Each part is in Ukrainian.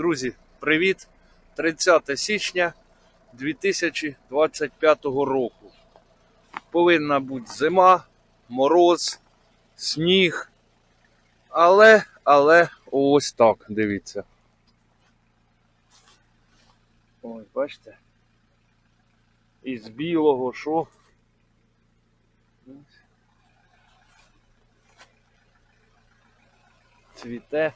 Друзі, привіт! 30 січня 2025 року. Повинна бути зима, мороз, сніг. Але, але ось так, дивіться. Ой, бачите? Із білого що? Цвіте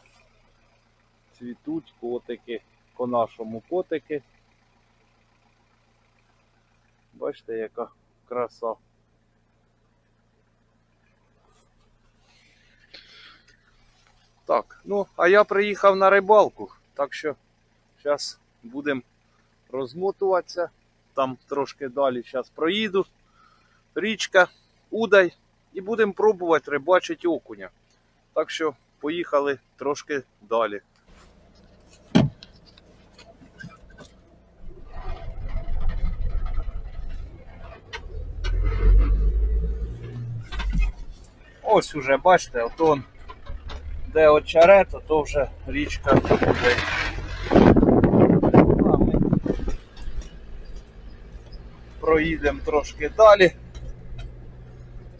цвітуть котики, по-нашому котики. Бачите, яка краса. Так, ну, а я приїхав на рибалку, так що зараз будемо розмотуватися. Там трошки далі зараз проїду. Річка, удай, і будемо пробувати рибачити окуня. Так що поїхали трошки далі. Ось уже, бачите, от де очерет, то вже річка буде. Проїдемо трошки далі,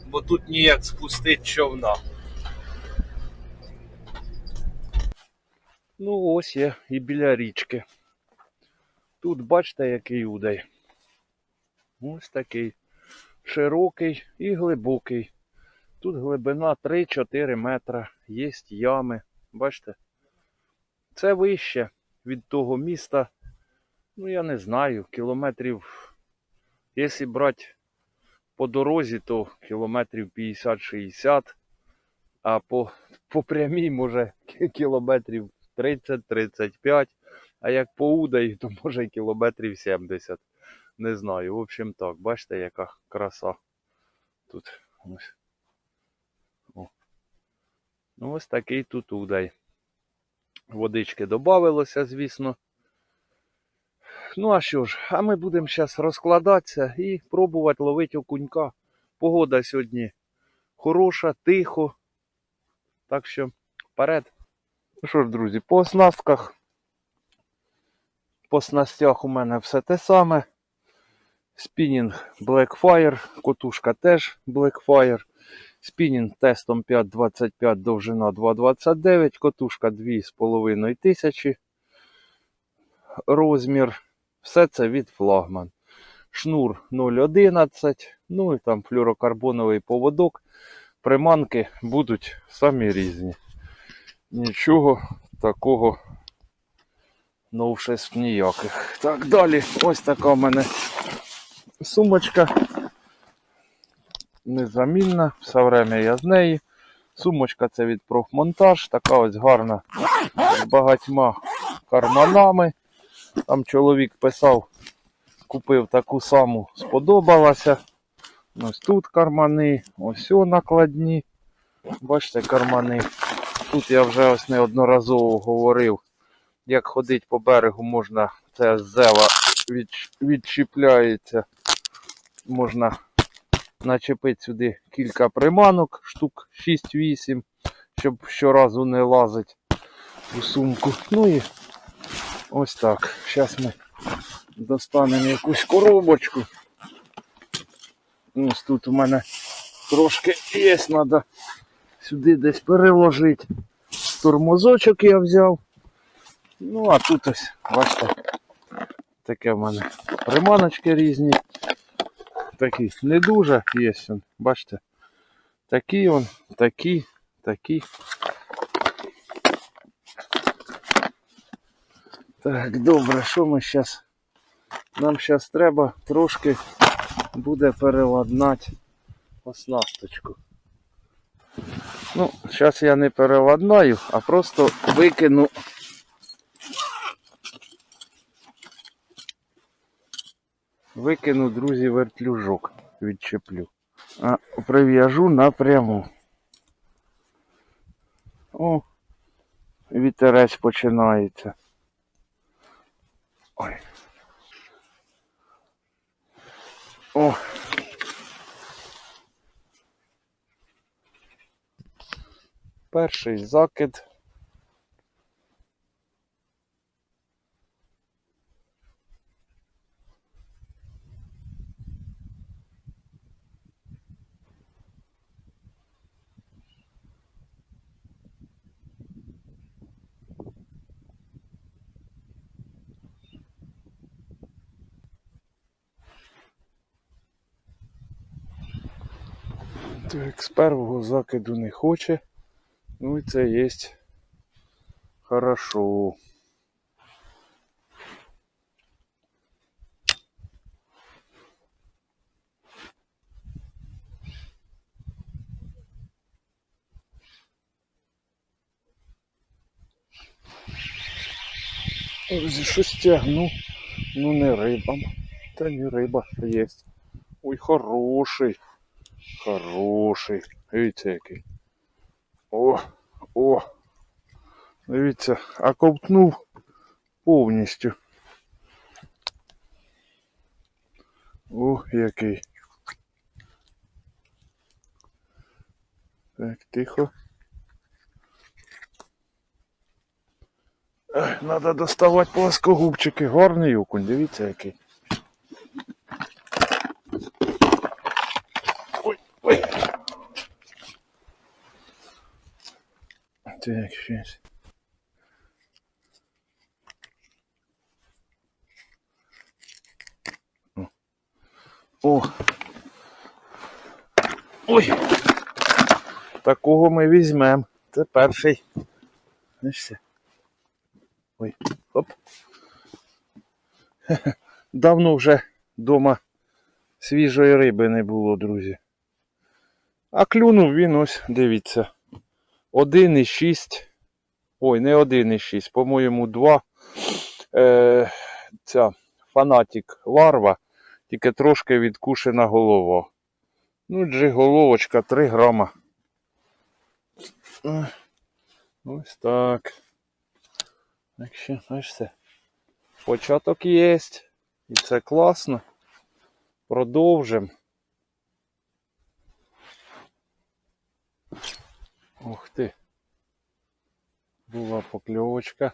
бо тут ніяк спустить човна. Ну ось я і біля річки. Тут бачите, який удай. Ось такий широкий і глибокий. Тут глибина 3-4 метра, є ями. Бачите? Це вище від того міста. Ну, я не знаю, кілометрів. Якщо брати по дорозі, то кілометрів 50-60, а по, по прямій, може, кілометрів 30-35, а як по Удаї, то може кілометрів 70. Не знаю. В общем так, бачите, яка краса тут. Ось. Ну, ось такий тут удай. Водички додавилося, звісно. Ну, а що ж, а ми будемо зараз розкладатися і пробувати ловити окунька. Погода сьогодні хороша, тихо. Так що вперед. Ну що ж, друзі, по оснастках. По снастях у мене все те саме. Спінінг Blackfire, котушка теж Blackfire. Спінінг тестом 5,25, довжина 2,29, котушка 2,5 тисячі. Розмір. Все це від флагман. Шнур 0,11. Ну і там флюрокарбоновий поводок. Приманки будуть самі різні. Нічого такого новшеств ніяких. Так, далі. Ось така в мене сумочка незамінна, все время я з неї. Сумочка це від профмонтаж, така ось гарна з багатьма карманами. Там чоловік писав, купив таку саму, сподобалася. Ось тут кармани, ось накладні. Бачите, кармани. Тут я вже ось неодноразово говорив, як ходить по берегу, можна, це зева відч- відчіпляється, можна начепити сюди кілька приманок, штук 6-8, щоб щоразу не лазить у сумку. Ну і ось так. Зараз ми достанемо якусь коробочку. Ось тут у мене трошки є, треба сюди десь переложити. Тормозочок я взяв. Ну, а тут ось, бачите, таке в мене приманочки різні такі не дуже є. Бачите? Такі он, такі, такі. Так, добре, що ми зараз? Нам зараз треба трошки буде переладнати оснасточку. Ну, зараз я не переладнаю, а просто викину. Викину, друзі, вертлюжок відчеплю. А прив'яжу напряму. О, вітерець починається. Ой. О. Перший закид. Так, з першого закиду не хоче. Ну і це є хорошо. Ось щось тягну. Ну не риба. Та не риба є. Ой, хороший. Хороший. Дивіться який. О, о. Дивіться, а повністю. О, який. Так, тихо. Надо доставати плоскогубчики. Гарний окунь, дивіться який. Ой, ой. Так, щось. О. Ой. Такого ми візьмемо. Це перший. Знаєш все. Ой, оп. Давно вже вдома свіжої риби не було, друзі. А клюнув він ось, дивіться. 1,6. Ой, не 1,6, по-моєму, 2. Е, ця фанатік варва, тільки трошки відкушена голова. Ну, джиголовочка 3 грама. Е, Ось так. Так що, знаєш все. Початок є. І це класно. Продовжимо. Ух ти. Була покльовочка.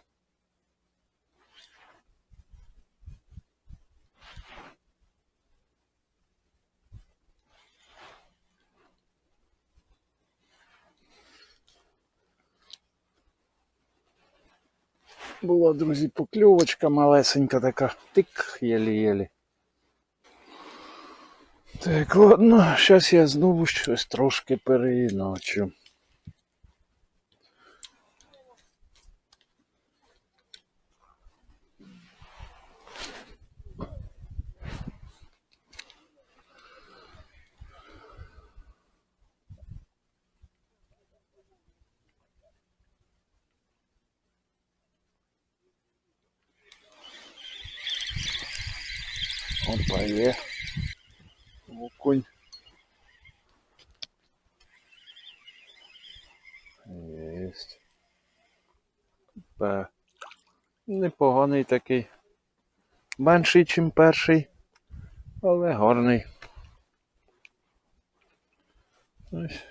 Була, друзі, покльовочка малесенька така. Тик, єлі-єлі. Так, ладно, зараз я знову щось трошки переіначу. Опа, є. Окунь. Єсть. Б. Непоганий такий. Менший, ніж перший, але гарний. Ось.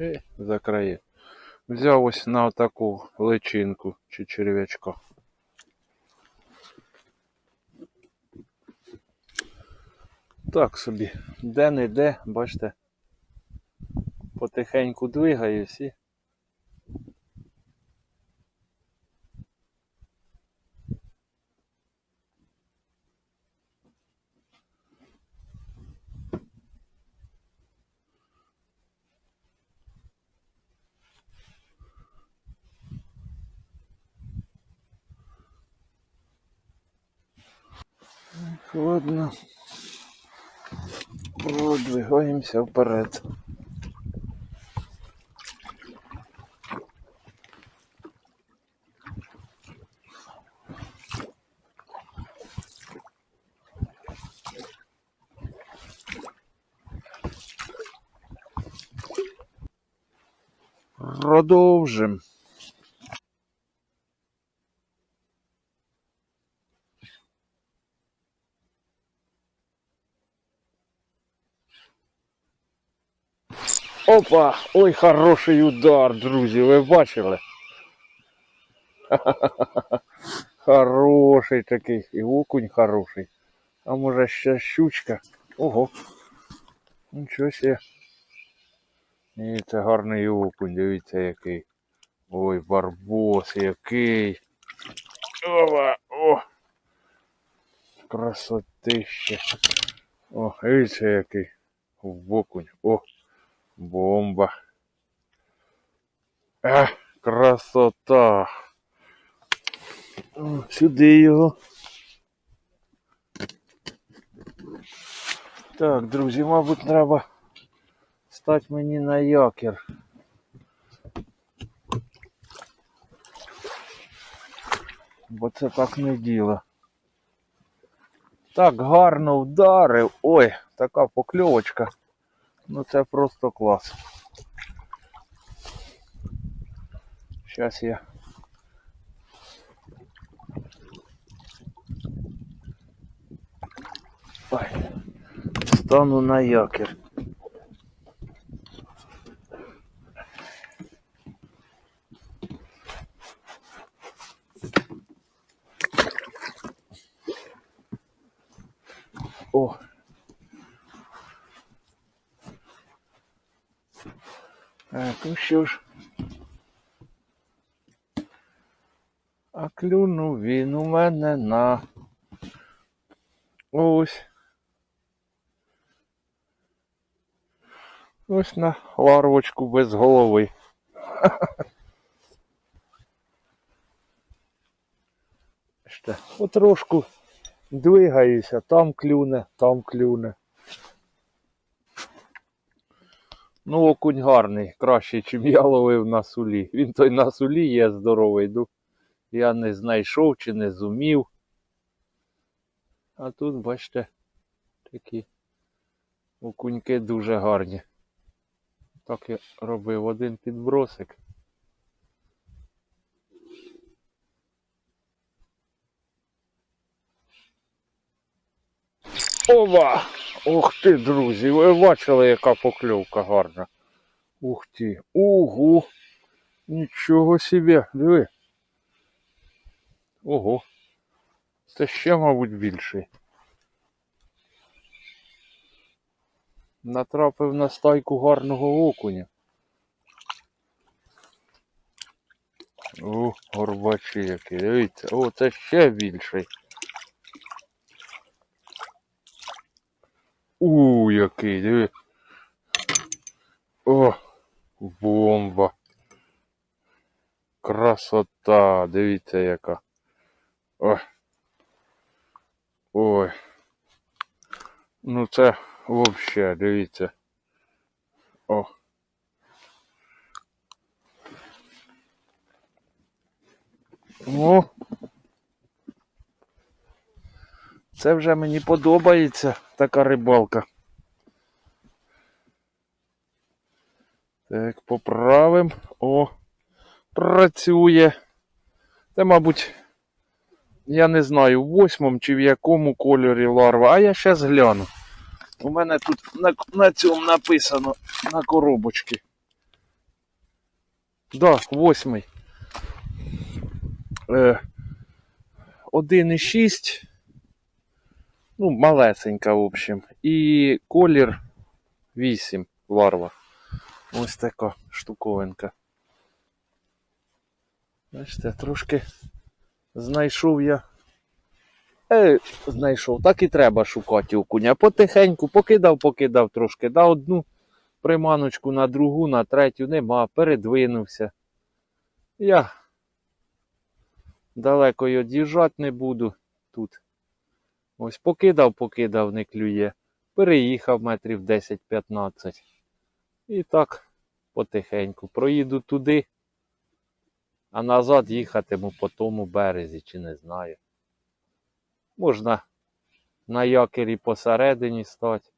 І за краї. Взяв ось на таку личинку чи черв'ячка. Так собі, де не де, бачите, потихеньку двигаюсь і Ладно. Продвигаємося вперед. Продовжим. Опа! Ой, хороший удар, друзі, ви бачили? Хороший такий. І окунь хороший. А може ще щучка. Ого. Нічого себе. І це гарний окунь, дивіться який. Ой, барбос який. Ова, о! Красотища. О, дивіться який. В окунь. О! Бомба. Ех, красота. Сюди його. Так, друзі, мабуть, треба стати мені на якір. Бо це так не діло. Так гарно вдарив. Ой, така покльовочка. Ну це просто клас. Зараз я. Ой, стану на якір. О. Так, ну що ж. А клюнув він у мене на ось. Ось на ларвочку без голови. Ще потрошку двигаюся, там клюне, там клюне. Ну, окунь гарний, кращий, чим я ловив на сулі. Він той на сулі є здоровий. Ну, я не знайшов чи не зумів. А тут, бачите, такі окуньки дуже гарні. Так я робив один підбросик. Ова! Ух ти, друзі, ви бачили, яка покльовка гарна. Ух ти. Ого! Нічого собі, диви. Ого. Це ще, мабуть, більший. Натрапив на стайку гарного окуня. О, горбачі які, дивіться, о, це ще більший. У, який, диви. О, бомба. Красота, дивіться яка. Ой. Ой. Ну це вообще, дивіться. О. О. Це вже мені подобається така рибалка. Так, поправим. О, працює. Це, мабуть, я не знаю, в восьмому чи в якому кольорі ларва, а я зараз гляну. У мене тут на, на цьому написано на коробочці. Да, восьмий. Е, 1,6. Ну, малесенька, в общем. І колір 8 ларва. Ось така штуковинка. Бачите, трошки знайшов я. Е, знайшов, так і треба шукати окуня. Потихеньку покидав, покидав трошки. Да одну приманочку на другу, на третю нема, передвинувся. Я далеко й од'їжджати не буду тут. Ось покидав, покидав, не клює. Переїхав метрів 10-15. І так потихеньку. Проїду туди, а назад їхатиму по тому березі, чи не знаю. Можна на якері посередині стати.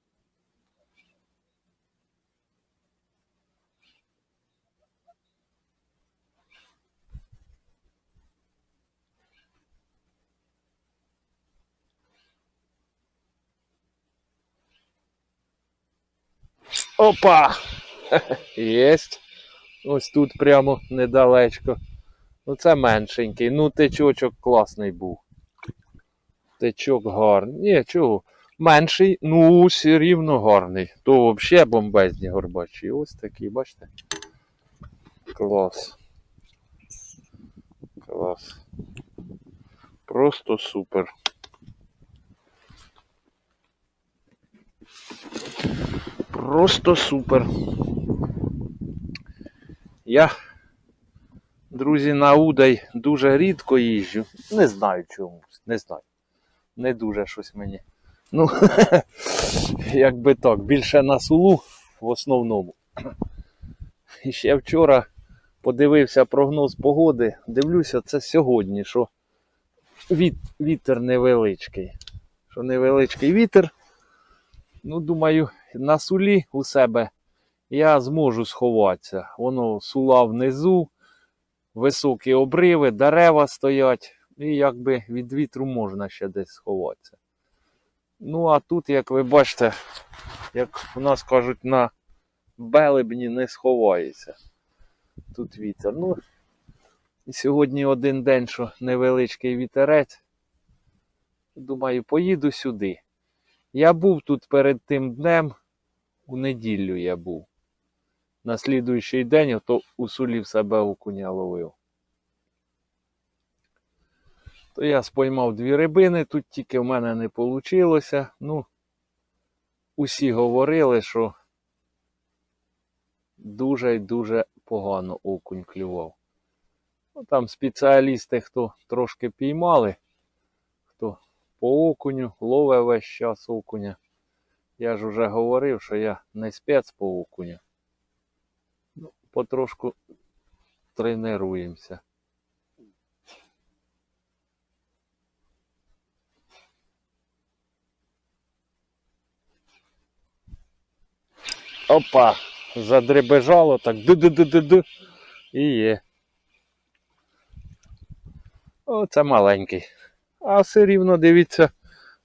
Опа! Єсть. Ось тут прямо недалечко. Ну це меншенький. Ну течочок класний був. Течок гарний. Ні, чого. Менший, ну все рівно гарний. То взагалі бомбезні горбачі. Ось такі, бачите? Клас. Клас. Просто супер. Просто супер. Я, друзі, на Удай дуже рідко їжджу. Не знаю чомусь, не знаю. Не дуже щось мені. Ну, якби так, більше на сулу в основному. І ще вчора подивився прогноз погоди. Дивлюся, це сьогодні, що вітер невеличкий. Що невеличкий вітер. Ну, думаю, на сулі у себе я зможу сховатися. Воно сула внизу, високі обриви, дерева стоять, і якби від вітру можна ще десь сховатися. Ну, а тут, як ви бачите, як у нас кажуть, на белебні не сховається. Тут вітер. Ну, і сьогодні один день, що невеличкий вітерець. Думаю, поїду сюди. Я був тут перед тим днем, у неділю я був. На слідуючий день то у сулі в себе окуня ловив. То я споймав дві рибини, тут тільки в мене не вийшло. Ну, усі говорили, що дуже й дуже погано окунь клював. Ну, там спеціалісти, хто трошки піймали, по окуню, ловив весь час окуня. Я ж вже говорив, що я не спец по окуню. Ну, потрошку тренуємося. Опа! Задребежало так ду-ду-ду-ду-ду. І є. О, це маленький. А все рівно, дивіться,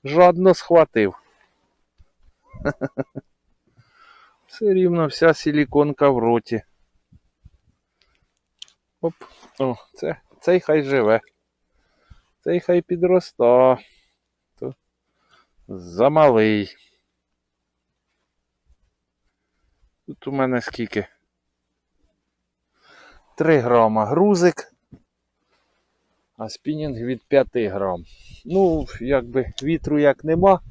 жадно схватив. Все рівно вся силіконка в роті. Оп. О, це, цей хай живе. Цей хай підроста. То замалий. Тут у мене скільки? 3 грама грузик, а спінінг від 5 грам. Ну, якби вітру як нема,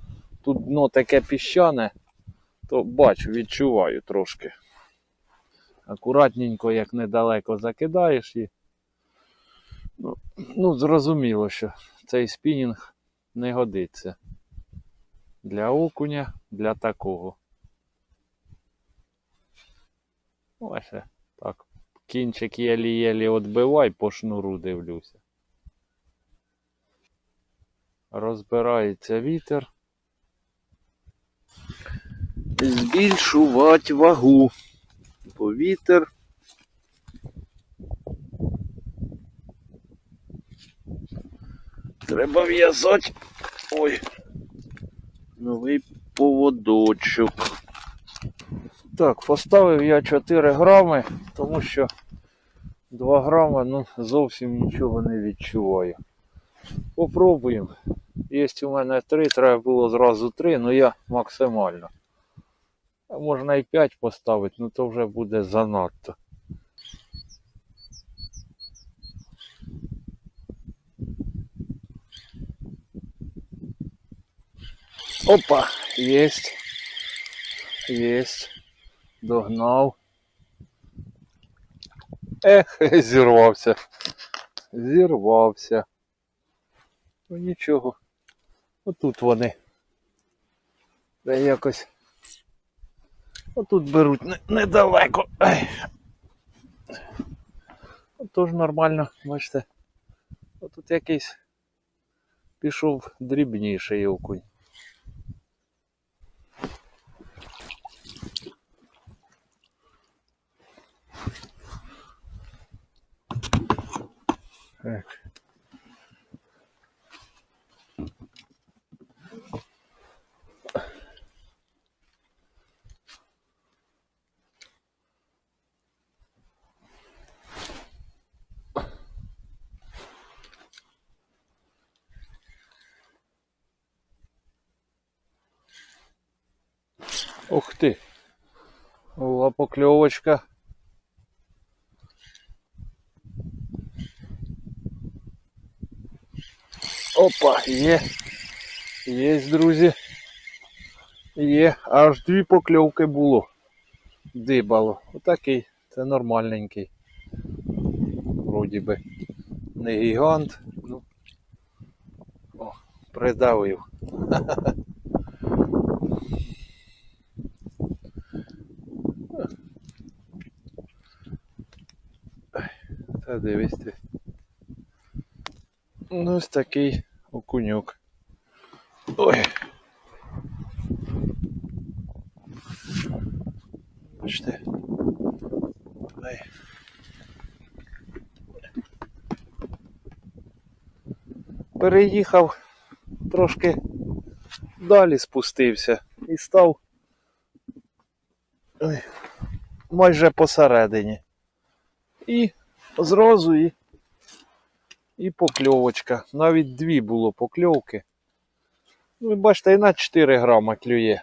тут дно таке піщане, то бачу, відчуваю трошки. Акуратненько, як недалеко закидаєш і. Ну, ну, зрозуміло, що цей спінінг не годиться. Для окуня, для такого. Ось так. Кінчик єлі-єлі відбивай, по шнуру дивлюся. Розбирається вітер. Збільшувати вагу. Бо вітер. Треба в'язати. Ой. Новий поводочок. Так, поставив я 4 грами, тому що 2 грами ну, зовсім нічого не відчуваю. Попробуємо. Є у мене 3, треба було зразу 3, але я максимально. Можна і 5 поставити, ну то вже буде занадто. Опа, єсть. Єсть. Догнав. Ех, зірвався. Зірвався. Ну нічого. Отут вони. Де якось. Отут беруть недалеко. Отож нормально, бачите. Отут якийсь пішов дрібніший окунь. Так. Ух ти. Була покльовочка. Опа, є. Є, друзі. Є. Аж дві покльовки було. Дибало. Отакий. Це нормальненький. вроді би не гігант. Ну, о, придавив. Та дивись ти. Ну, ось такий окуньок. Ой. Бачите. Ай. Переїхав, трошки далі спустився і став ой, майже посередині. І зразу і, і покльовочка. Навіть дві було покльовки. Ви бачите, і на 4 грама клює.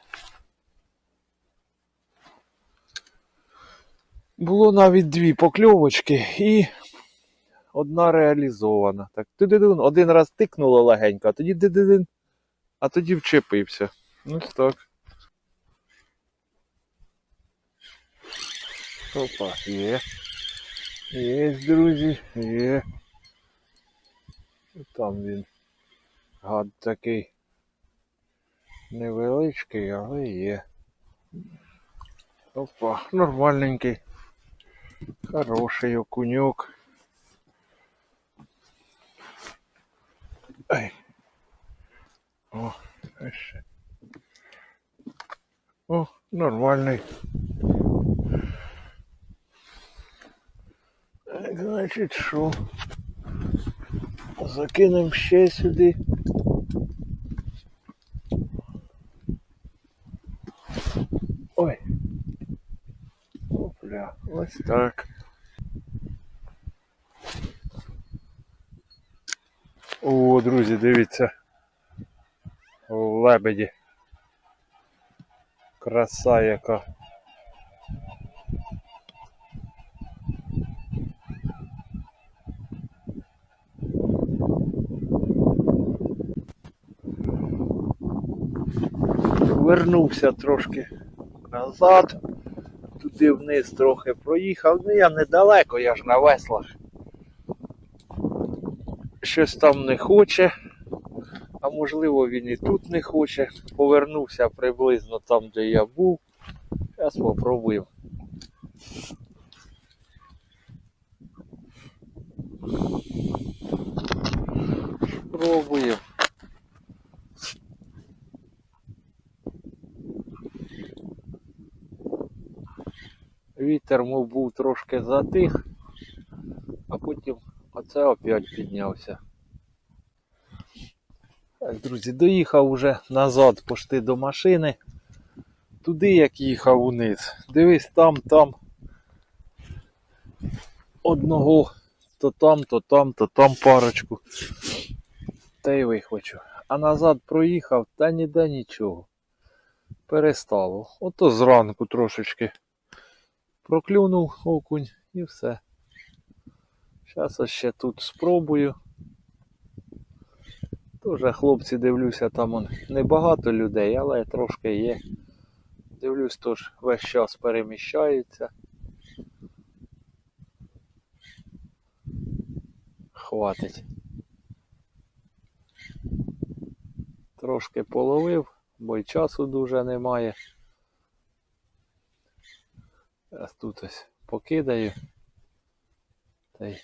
Було навіть дві покльовочки і одна реалізована. Так, тидидин, один раз тикнуло легенько, а тоді дидидин, а тоді вчепився. Ну так. Опа, є. Є, друзі, є. Там він. Гад такий. Невеличкий, але є. Опа, нормальненький. Хороший окуньок. Ай. О, ще. О, нормальний. Значить, що? Закинемо ще сюди. Ой. Опля, ось так. О, друзі, дивіться. Лебеді. Краса яка. Вернувся трошки назад. Туди вниз трохи проїхав. Ну я недалеко, я ж на веслах. Щось там не хоче. А можливо він і тут не хоче. Повернувся приблизно там, де я був. Зараз попробуємо. Пробуємо. Вітер, мов був трошки затих, а потім оце опять піднявся. Так, друзі, доїхав вже назад пошти до машини. Туди як їхав униз. Дивись, там, там. Одного то там, то там, то там парочку. Та й вихвачу. А назад проїхав, та ніде нічого. Перестало. Ото зранку трошечки проклюнув окунь і все. Зараз ще тут спробую. Тоже хлопці дивлюся, там он небагато людей, але трошки є. Дивлюсь, тож весь час переміщаються. Хватить. Трошки половив, бо й часу дуже немає. Зараз тут ось покидаю. Та й...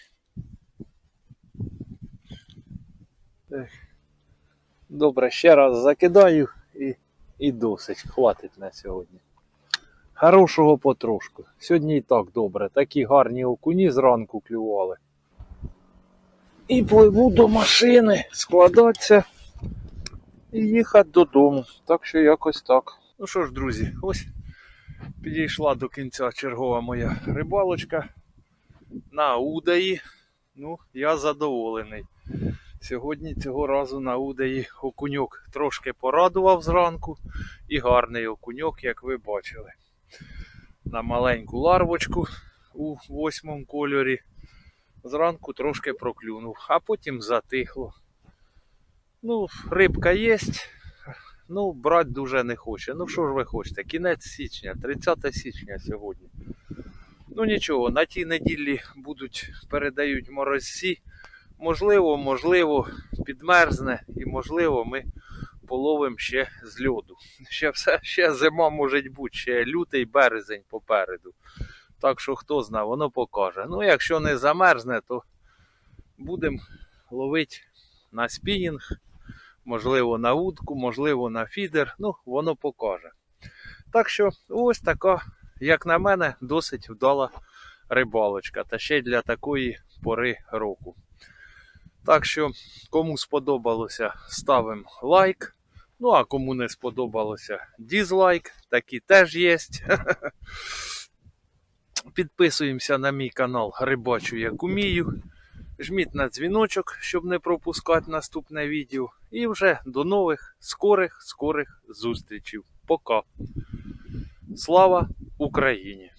Так. Добре, ще раз закидаю і, і досить. Хватить на сьогодні. Хорошого потрошку. Сьогодні і так добре. Такі гарні окуні зранку клювали. І пливу до машини, складатися і їхати додому. Так що якось так. Ну що ж, друзі, ось підійшла до кінця чергова моя рибалочка на Удаї. Ну, я задоволений. Сьогодні цього разу на Удаї окуньок трошки порадував зранку і гарний окуньок, як ви бачили. На маленьку ларвочку у восьмому кольорі. Зранку трошки проклюнув, а потім затихло. Ну, рибка є, ну, брати дуже не хоче. Ну що ж ви хочете? Кінець січня, 30 січня сьогодні. Ну нічого, на тій неділі будуть передають морозці. Можливо, можливо, підмерзне і можливо ми половимо ще з льоду. Ще все, ще зима може бути, ще лютий березень попереду. Так що хто знає, воно покаже. Ну, якщо не замерзне, то будемо ловити на спінінг, можливо, на вудку, можливо, на фідер. Ну, воно покаже. Так що ось така, як на мене, досить вдала рибалочка. Та ще й для такої пори року. Так що, кому сподобалося, ставимо лайк. Ну, а кому не сподобалося, дізлайк, такі теж є. Підписуємося на мій канал Рибачу як умію. Жміть на дзвіночок, щоб не пропускати наступне відео. І вже до нових скорих, скорих зустрічей. Пока. Слава Україні!